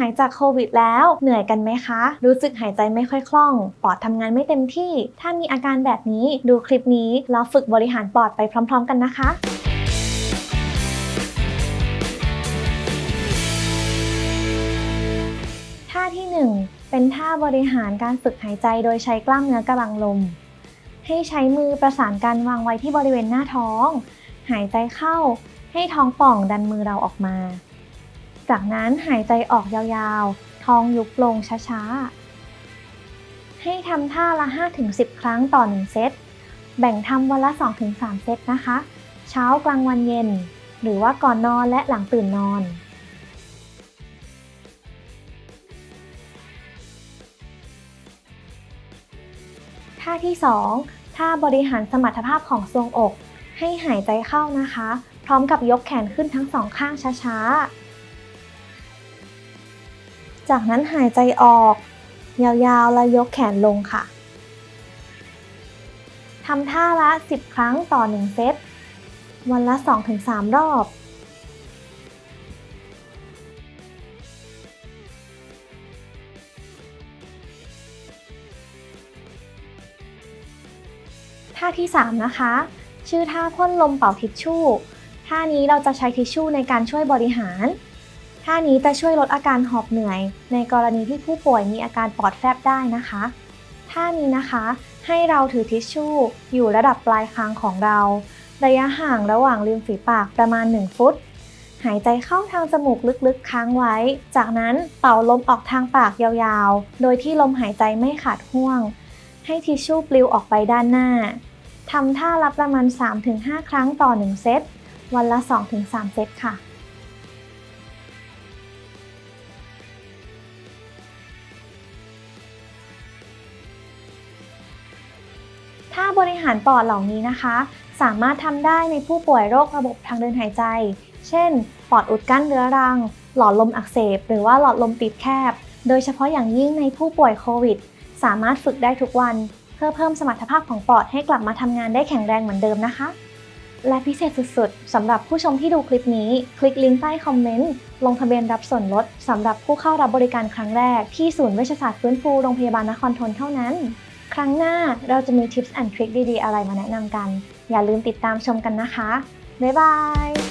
หายจากโควิดแล้ว เหนื่อยกันไหมคะ รู้สึกหายใจไม่ค่อยคล่อง ปอดทำงานไม่เต็มที่ ถ้ามีอาการแบบนี้ดูคลิปนี้แล้วฝึกบริหารปอดไปพร้อม ๆ กันนะคะท่าที่ 1 เป็นท่าบริหารการฝึกหายใจโดยใช้กล้ามเนื้อกระบังลม ให้ใช้มือประสานกันวางไว้ที่บริเวณหน้าท้อง หายใจเข้า ให้ท้องป่องดันมือเราออกมา จากนั้นหายใจออกยาวๆ ท้องยุบลงช้าๆ ให้ทำท่าละ 5-10 ครั้งต่อ 1 เซต แบ่งทำวันละ 2-3 เซตนะคะ เช้ากลางวันเย็น หรือว่าก่อนนอนและหลังตื่นนอนท่าที่ 2 ท่าบริหารสมรรถภาพของทรวงอก ให้หายใจเข้านะคะ พร้อมกับยกแขนขึ้นทั้งสองข้างช้าๆ จากนั้นหายใจออก ยาวๆ แล้วยกแขนลงค่ะ ทำท่าละ 10 ครั้งต่อ 1 เซต วันละ 2-3 รอบ ท่าที่ 3 นะคะ ชื่อท่าพ่นลมเป่าทิชชู่ ท่านี้เราจะใช้ทิชชู่ในการช่วยบริหาร ท่านี้จะช่วยลดอาการหอบเหนื่อย ในกรณีที่ผู้ป่วยมีอาการปอดแฟบได้นะคะ ท่านี้นะคะ ให้เราถือทิชชู่อยู่ระดับปลายคางของเรา ระยะห่างระหว่างริมฝีปากประมาณ 1 ฟุต หายใจเข้าทางจมูกลึกๆ ค้างไว้ จากนั้นเป่าลมออกทางปากยาวๆ โดยที่ลมหายใจไม่ขาดห่วง ให้ทิชชู่ปลิวออกไปด้านหน้าทำท่าละประมาณ 3-5 ครั้งต่อ 1 เซต วันละ 2-3 เซตค่ะ ท่าบริหารปอดเหล่านี้นะคะ สามารถทำได้ในผู้ป่วยโรคระบบทางเดินหายใจ เช่น ปอดอุดกั้นเรื้อรัง หลอดลมอักเสบ หรือว่าหลอดลมตีบแคบ โดยเฉพาะอย่างยิ่งในผู้ป่วยโควิด สามารถฝึกได้ทุกวัน เพื่อเพิ่มสมรรถภาพของปอดให้กลับมาทำงานได้แข็งแรงเหมือนเดิมนะคะ และพิเศษสุดๆสำหรับผู้ชมที่ดูคลิปนี้ คลิกลิงก์ใต้คอมเมนต์ลงทะเบียนรับส่วนลดสำหรับผู้เข้ารับบริการครั้งแรกที่ศูนย์เวชศาสตร์ฟื้นฟูโรงพยาบาลนครทนเท่านั้น ครั้งหน้าเราจะมีทิปส์แอนด์ทริคดีๆ อะไรมาแนะนำกัน อย่าลืมติดตามชมกันนะคะ บ๊ายบาย